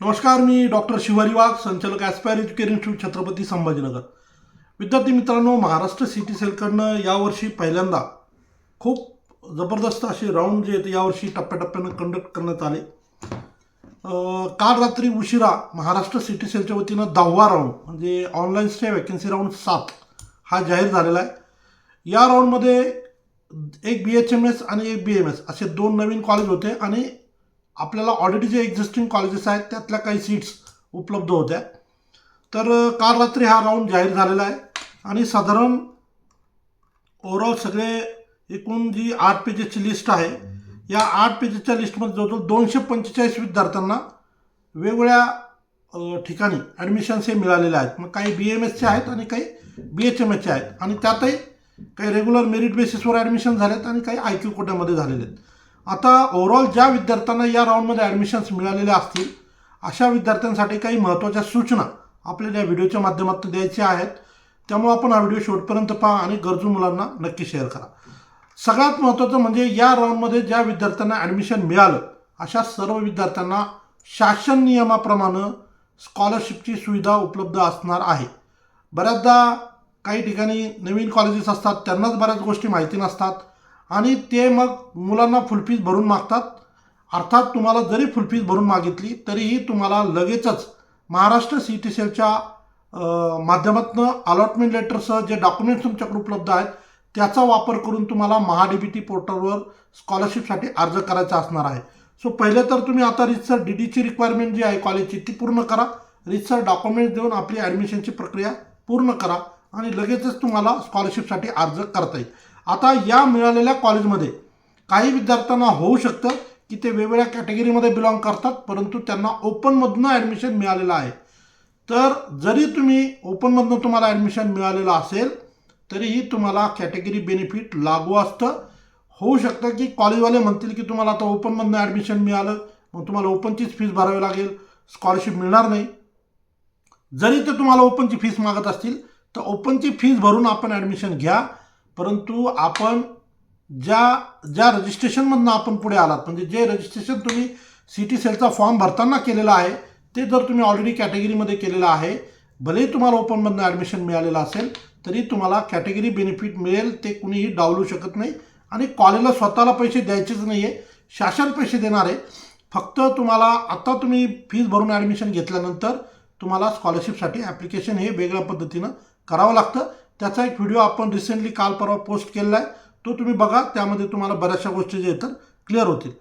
नमस्कार मी डॉक्टर शिवारी वाघ संचालक aspire education institute Chhatrapati Sambhajinagar. विद्यार्थी मित्रांनो महाराष्ट्र सिटी सेलकडनं यावर्षी पहिल्यांदा खूप जबरदस्त असे राऊंड जे आहेत यावर्षी टप्प्याटप्प्यानं कंडक्ट करण्यात आले. काल रात्री उशिरा महाराष्ट्र सिटी सेलच्या वतीनं दहावा राऊंड म्हणजे ऑनलाईन स्टे वॅकन्सी राऊंड सात हा जाहीर झालेला आहे. या राऊंडमध्ये एक बी एच एम एस आणि एक बी एम एस असे दोन नवीन कॉलेज होते आणि आपल्याला ऑलरेडी जे एक्झिस्टिंग कॉलेजेस आहेत त्यातल्या काही सीट्स उपलब्ध होत्या. तर काल रात्री हा राऊंड जाहीर झालेला आहे. आणि साधारण ओव्हरऑल सगळे एकूण जी आठ पेजेसची लिस्ट आहे या आठ पेजेसच्या लिस्टमध्ये जवळजवळ दोनशे पंचेचाळीस विद्यार्थ्यांना वेगवेगळ्या ठिकाणी ॲडमिशन्स हे मिळालेले आहेत. मग काही बी एम एसचे आहेत आणि काही बी एच एम एसचे आहेत. आणि त्यातही काही रेग्युलर मेरिट बेसिसवर ॲडमिशन झालेत आणि काही आय क्यू कोट्यामध्ये झालेले आहेत. आता ओव्हरऑल ज्या विद्यार्थ्यांना या राऊंडमध्ये ॲडमिशन्स मिळालेले असतील अशा विद्यार्थ्यांसाठी काही महत्त्वाच्या सूचना आपल्याला या व्हिडिओच्या माध्यमातून द्यायच्या आहेत. त्यामुळे आपण हा व्हिडिओ शेवटपर्यंत पहा आणि गरजू मुलांना नक्की शेअर करा. सगळ्यात महत्त्वाचं म्हणजे या राऊंडमध्ये ज्या विद्यार्थ्यांना ॲडमिशन मिळालं अशा सर्व विद्यार्थ्यांना शासन नियमाप्रमाणे स्कॉलरशिपची सुविधा उपलब्ध असणार आहे. बऱ्याचदा काही ठिकाणी नवीन कॉलेजेस असतात त्यांनाच बऱ्याच गोष्टी माहिती नसतात. आणि ते मग मुलांना फुलफीज भरून मागतात. अर्थात तुम्हाला जरी फुलफीज भरून मागितली तरीही तुम्हाला लगेचच महाराष्ट्र सी टी सेलच्या माध्यमातून अलॉटमेंट लेटरसह जे डॉक्युमेंट्स तुमच्याकडे उपलब्ध आहेत त्याचा वापर करून तुम्हाला महा डी टी पोर्टलवर स्कॉलरशिपसाठी अर्ज करायचा असणार आहे. सो पहिले तर तुम्ही आता रितसर डी डीची रिक्वायरमेंट जी आहे कॉलेजची ती पूर्ण करा. रितसर डॉक्युमेंट देऊन आपली ॲडमिशनची प्रक्रिया पूर्ण करा आणि लगेचच तुम्हाला स्कॉलरशिपसाठी अर्ज करता येईल. आता या मिळालेल्या कॉलेजमध्ये काही विद्यार्थ्यांना होऊ शकतं की ते वेगवेगळ्या कॅटेगरीमध्ये बिलॉंग करतात परंतु त्यांना ओपनमधनं ॲडमिशन मिळालेलं आहे. तर जरी तुम्ही ओपनमधनं तुम्हाला ॲडमिशन मिळालेलं असेल तरीही तुम्हाला कॅटेगरी बेनिफिट लागू असतं. होऊ शकतं की कॉलेजवाले म्हणतील की तुम्हाला आता ओपनमधनं ॲडमिशन मिळालं मग तुम्हाला ओपनचीच फीस भरावी लागेल स्कॉलरशिप मिळणार नाही. जरी ते तुम्हाला ओपनची फीस मागत असतील तर ओपनची फीस भरून आपण ॲडमिशन घ्या. परंतु आपण ज्या ज्या रजिस्ट्रेशनमधनं आपण पुढे आलात म्हणजे जे रजिस्ट्रेशन तुम्ही सी टी सेलचा फॉर्म भरताना केलेला आहे ते जर तुम्ही ऑलरेडी कॅटेगरीमध्ये केलेलं आहे भलेही तुम्हाला ओपनमधनं ॲडमिशन मिळालेलं असेल तरी तुम्हाला कॅटेगरी बेनिफिट मिळेल ते कुणीही डावलू शकत नाही. आणि कॉलेजला स्वतःला पैसे द्यायचेच नाही आहे शासन पैसे देणार आहे. फक्त तुम्हाला आत्ता तुम्ही फीज भरून ॲडमिशन घेतल्यानंतर तुम्हाला स्कॉलरशिपसाठी ॲप्लिकेशन हे वेगळ्या पद्धतीनं करावं लागतं. त्याचा एक व्हिडिओ आपण रिसेंटली काल परवा पोस्ट केलेला आहे. तो तुम्ही बघा त्यामध्ये तुम्हाला बऱ्याचशा गोष्टी ज्या येतात क्लिअर होतील.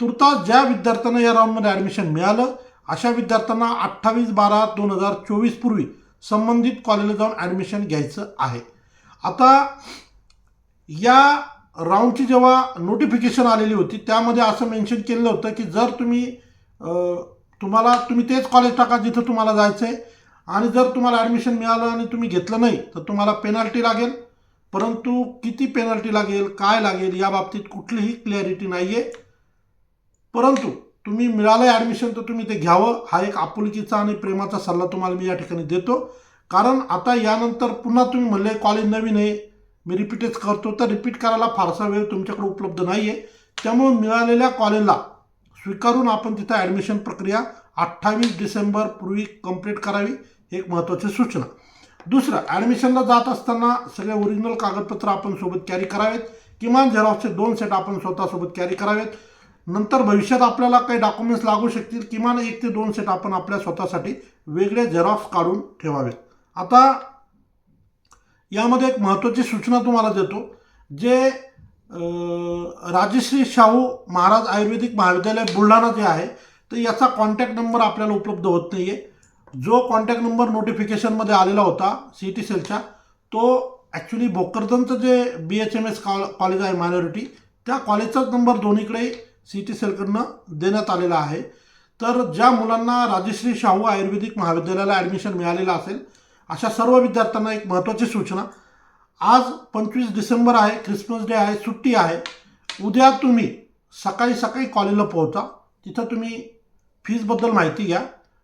तुर्तास ज्या विद्यार्थ्यांना या राऊंडमध्ये ॲडमिशन मिळालं अशा विद्यार्थ्यांना अठ्ठावीस बारा दोन हजार चोवीस पूर्वी संबंधित कॉलेजला जाऊन ॲडमिशन घ्यायचं आहे. आता या राऊंडची जेव्हा नोटिफिकेशन आलेली होती त्यामध्ये असं मेन्शन केलेलं होतं की जर तुम्ही तुम्हाला तुम्ही तेच कॉलेज टाका जिथं तुम्हाला जायचं आहे आणि जर तुम्हाला ॲडमिशन मिळालं आणि तुम्ही घेतलं नाही तर तुम्हाला पेनल्टी लागेल. परंतु किती पेनल्टी लागेल काय लागेल या बाबतीत कुठलीही क्लॅरिटी नाही आहे परंतु तुम्ही मिळालं आहे ॲडमिशन तर तुम्ही ते घ्यावं. हा एक आपुलकीचा आणि प्रेमाचा सल्ला तुम्हाला मी या ठिकाणी देतो. कारण आता यानंतर पुन्हा तुम्ही म्हणले कॉलेज नवीन आहे. मी रिपीटच करतो. तर रिपीट करायला फारसा वेळ तुमच्याकडे उपलब्ध नाही आहे त्यामुळे मिळालेल्या कॉलेजला स्वीकारून आपण तिथं ॲडमिशन प्रक्रिया अठ्ठावीस डिसेंबर पूर्वी कंप्लीट करावी एक महत्त्वाची सूचना. दुसरं ॲडमिशनला जात असताना सगळे ओरिजिनल कागदपत्र आपण सोबत कॅरी करावेत किमान झेरॉक्सचे दोन सेट आपण स्वतःसोबत कॅरी करावेत. नंतर भविष्यात आपल्याला काही डॉक्युमेंट्स लागू शकतील किमान एक ते दोन सेट आपण आपल्या स्वतःसाठी वेगळे झेरॉक्स काढून ठेवावेत. आता यामध्ये एक महत्त्वाची सूचना तुम्हाला देतो जे राजश्री शाहू महाराज आयुर्वेदिक महाविद्यालय बुलढाणा जे आहे तर याचा कॉन्टॅक्ट नंबर आपल्याला उपलब्ध होत नाही आहे जो कॉन्टॅक्ट नंबर नोटिफिकेशनमध्ये आलेला होता सी टी सेलचा तो ॲक्च्युली भोकरदनचं जे B H M S college आहे मायनॉरिटी त्या कॉलेजचाच नंबर दोन्हीकडे सी टी सेलकडनं देण्यात आलेला आहे. तर ज्या मुलांना राजश्री शाहू आयुर्वेदिक महाविद्यालयाला ॲडमिशन मिळालेलं असेल अशा सर्व विद्यार्थ्यांना एक महत्त्वाची सूचना. आज पंचवीस डिसेंबर आहे ख्रिसमस डे आहे सुट्टी आहे. उद्या तुम्ही सकाळी सकाळी कॉलेजला पोहोचा. तिथं तुम्ही फीजबद्दल माहिती घ्या.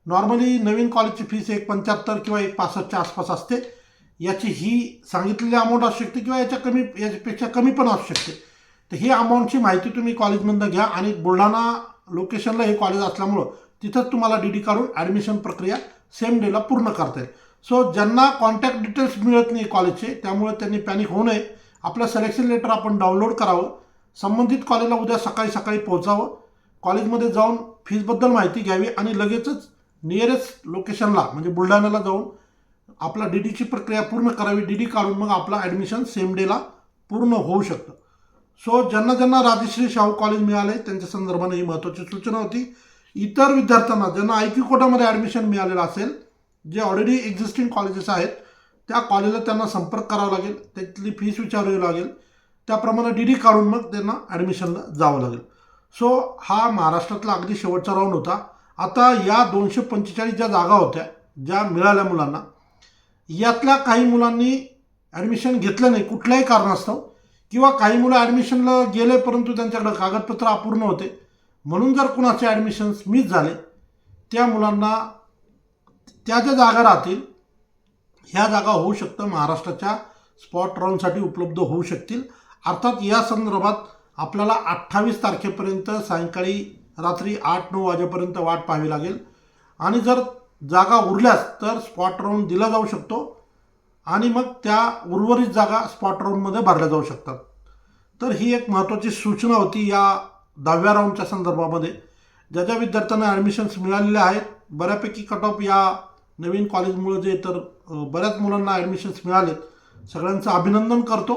नॉर्मली नवीन कॉलेजची फीस एक पंच्याहत्तर किंवा एक पासष्टच्या आसपास असते. याची ही सांगितलेली अमाऊंट असू शकते किंवा याच्या कमी याच्यापेक्षा कमी पण असू शकते. तर ही अमाऊंटची माहिती तुम्ही कॉलेजमधनं घ्या आणि बुलढाणा लोकेशनला हे कॉलेज असल्यामुळं तिथंच तुम्हाला डी डी काढून ॲडमिशन प्रक्रिया सेम डेला पूर्ण करता येईल. सो ज्यांना कॉन्टॅक्ट डिटेल्स मिळत नाही कॉलेजचे त्यामुळे त्यांनी पॅनिक होऊ नये. आपलं सिलेक्शन लेटर आपण डाउनलोड करावं. संबंधित कॉलेजला उद्या सकाळी सकाळी पोहोचावं. कॉलेजमध्ये जाऊन फीजबद्दल माहिती घ्यावी आणि लगेचच नियरेस्ट लोकेशनला म्हणजे बुलढाण्याला जाऊन आपला डी डीची प्रक्रिया पूर्ण करावी. डी डी काढून मग आपला ॲडमिशन सेम डेला पूर्ण होऊ शकतं. सो ज्यांना ज्यांना राजश्री शाहू कॉलेज मिळाले त्यांच्या संदर्भाने ही महत्त्वाची सूचना होती. इतर विद्यार्थ्यांना ज्यांना आय क्यू कोटामध्ये ॲडमिशन मिळालेलं असेल जे ऑलरेडी एक्झिस्टिंग कॉलेजेस आहेत त्या कॉलेजला त्यांना संपर्क करावा लागेल. त्यातली फीस विचारावी लागेल. त्याप्रमाणे डी डी काढून मग त्यांना ॲडमिशनला जावं लागेल. सो हा महाराष्ट्रातला अगदी शेवटचा राऊंड होता. आता या दोनशे पंचेचाळीस ज्या जागा होत्या ज्या मिळाल्या मुलांना यातल्या काही मुलांनी ॲडमिशन घेतलं नाही कुठल्याही कारणास्तव किंवा काही मुलं ॲडमिशनला गेले परंतु त्यांच्याकडे कागदपत्र अपूर्ण होते. म्हणून जर कुणाचे ॲडमिशन्स मिस झाले त्या मुलांना त्या ज्या जागा राहतील ह्या जागा होऊ शकतं महाराष्ट्राच्या स्पॉट राऊंडसाठी उपलब्ध होऊ शकतील. अर्थात या संदर्भात आपल्याला अठ्ठावीस तारखेपर्यंत सायंकाळी रात्री आठ नऊ वाजेपर्यंत वाट पाहावी लागेल. आणि जर जागा उरल्यास तर स्पॉट राऊंड दिला जाऊ शकतो. आणि मग त्या उर्वरित जागा स्पॉट राऊंडमध्ये भरल्या जाऊ शकतात. तर ही एक महत्त्वाची सूचना होती या दहाव्या राऊंडच्या संदर्भामध्ये. ज्या ज्या विद्यार्थ्यांना ॲडमिशन्स मिळालेल्या आहेत बऱ्यापैकी कट ऑफ या नवीन कॉलेजमुळे जे तर बऱ्याच मुलांना ॲडमिशन्स मिळालेत सगळ्यांचं अभिनंदन करतो.